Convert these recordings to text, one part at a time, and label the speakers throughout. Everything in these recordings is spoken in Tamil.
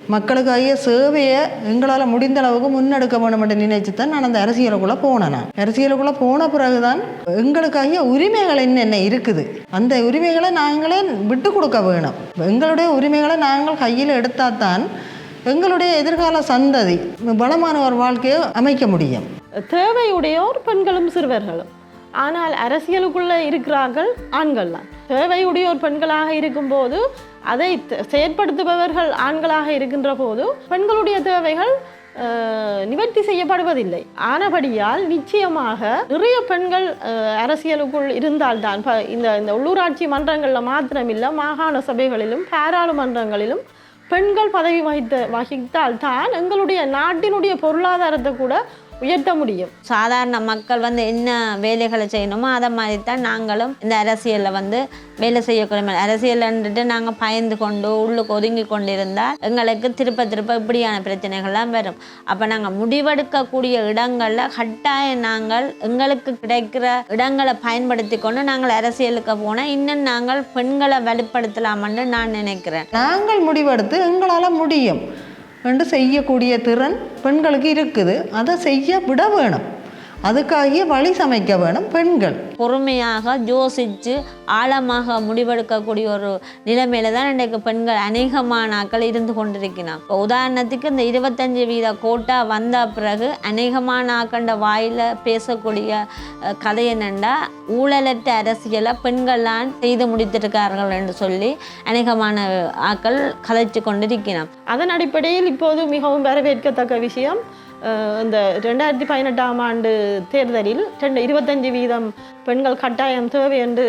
Speaker 1: மக்களுக்காகிய சேவையை எங்களால் முடிந்த அளவுக்கு முன்னெடுக்க வேண்டும் என்று நினைச்சு தான் நான் அந்த அரசியலுக்குள்ளே போனேன் நான். அரசியலுக்குள்ளே போன பிறகுதான் எங்களுக்காகிய உரிமைகள் என்னென்ன இருக்குது? அந்த உரிமைகளை நாங்களே விட்டு கொடுக்க வேணும். எங்களுடைய உரிமைகளை நாங்கள் கையில் எடுத்தால் தான் எங்களுடைய எதிர்கால சந்ததி பலமான ஒரு வாழ்க்கையை அமைக்க முடியும்.
Speaker 2: தேவையுடையோர் பெண்களும் சிறுவர்களும். ஆனால் அரசியலுக்குள்ளே இருக்கிறார்கள் ஆண்கள் தான் தேவையுடையோர் பெண்களாக இருக்கும்போது அதை செயற்படுத்துபவர்கள் ஆண்களாக இருக்கின்ற போது பெண்களுடைய தேவைகள் நிவர்த்தி செய்யப்படுவதில்லை. ஆனபடியால் நிச்சயமாக நிறைய பெண்கள் அரசியலுக்குள் இருந்தால்தான் ப- இந்த இந்த உள்ளூராட்சி மன்றங்களில் மாத்திரமில்லை மாகாண சபைகளிலும் பாராளுமன்றங்களிலும் பெண்கள் பதவி வகித்த வகித்தால் தான் எங்களுடைய நாட்டினுடைய பொருளாதாரத்தை கூட உயர்த்த முடியும்.
Speaker 3: சாதாரண மக்கள் வந்து என்ன வேலைகளை செய்யணுமோ அதை மாதிரி தான் நாங்களும் இந்த அரசியலில் வந்து வேலை செய்யக்கூடிய அரசியல்ன்றது நாங்கள் பயந்து கொண்டு உள்ளுக்கு ஒதுங்கி கொண்டு இருந்தால் எங்களுக்கு திருப்ப திருப்ப இப்படியான பிரச்சனைகள்லாம் வரும். அப்போ நாங்கள் முடிவெடுக்கக்கூடிய இடங்களில் கட்டாயம் நாங்கள் எங்களுக்கு கிடைக்கிற இடங்களை பயன்படுத்தி கொண்டு நாங்கள் அரசியலுக்கு போனால் இன்னும் நாங்கள் பெண்களை வலுப்படுத்தலாம்னு நான் நினைக்கிறேன்.
Speaker 1: நாங்கள் முடிவெடுத்து எங்களால் முடியும். என்று செய்யக்கூடிய திறன் பெண்களுக்கு இருக்குது. அதை செய்ய விட வேணும். அதுக்காகிய வழி சமைக்க வேணும் பெண்கள்.
Speaker 3: பொறுமையாக யோசித்து ஆழமாக முடிவெடுக்கக்கூடிய ஒரு நிலைமையில தான் இன்றைக்கு பெண்கள் அநேகமானாக்கள் இருந்து கொண்டிருக்கிறான் இப்போ உதாரணத்துக்கு இந்த இருபத்தஞ்சு வீத கோட்டா வந்த பிறகு அநேகமான ஆக்கண்ட வாயில் பேசக்கூடிய கதை என்னென்னா ஊழலற்ற அரசியலை பெண்கள்லாம் செய்து முடித்திருக்கார்கள் என்று சொல்லி அநேகமான ஆக்கள் கதைச்சு கொண்டிருக்கிறான்
Speaker 2: அதன் அடிப்படையில் இப்போது மிகவும் வரவேற்கத்தக்க விஷயம் இந்த ரெண்டாயிரத்தி பதினெட்டாம் ஆண்டு தேர்தலில் ரெண்டு இருபத்தஞ்சு வீதம் பெண்கள் கட்டாயம் தேவை என்று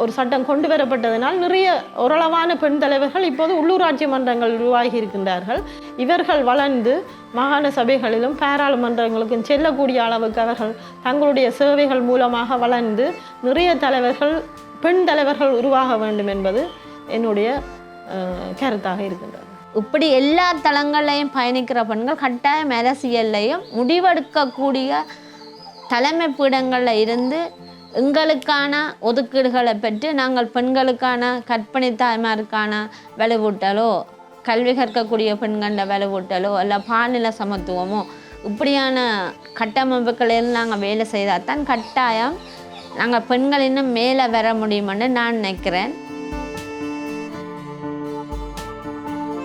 Speaker 2: ஒரு சட்டம் கொண்டு வரப்பட்டதனால் நிறைய ஓரளவான பெண் தலைவர்கள் இப்போது உள்ளூராட்சி மன்றங்கள் உருவாகி இருக்கின்றார்கள். இவர்கள் வளர்ந்து மாகாண சபைகளிலும் பாராளுமன்றங்களுக்கும் செல்லக்கூடிய அளவுக்கு அவர்கள் தங்களுடைய சேவைகள் மூலமாக வளர்ந்து நிறைய தலைவர்கள் பெண் தலைவர்கள் உருவாக வேண்டும் என்பது என்னுடைய கருத்தாக இருக்கின்றது.
Speaker 3: இப்படி எல்லா தளங்கள்லையும் பயணிக்கிற பெண்கள் கட்டாயம் அரசியல்லையும் முடிவெடுக்கக்கூடிய தலைமை பீடங்களில் இருந்து எங்களுக்கான ஒதுக்கீடுகளை பெற்று நாங்கள் பெண்களுக்கான கற்பனை தாய்மாருக்கான வலுவூட்டலோ கல்வி கற்கக்கூடிய பெண்களில் வலுவூட்டலோ இல்லை பாலின சமத்துவமோ இப்படியான கட்டமைப்புகளில் நாங்கள் வேலை செய்தால் தான் கட்டாயம் நாங்கள் பெண்கள் இன்னும் மேலே வர முடியுமென்னு நான் நினைக்கிறேன்.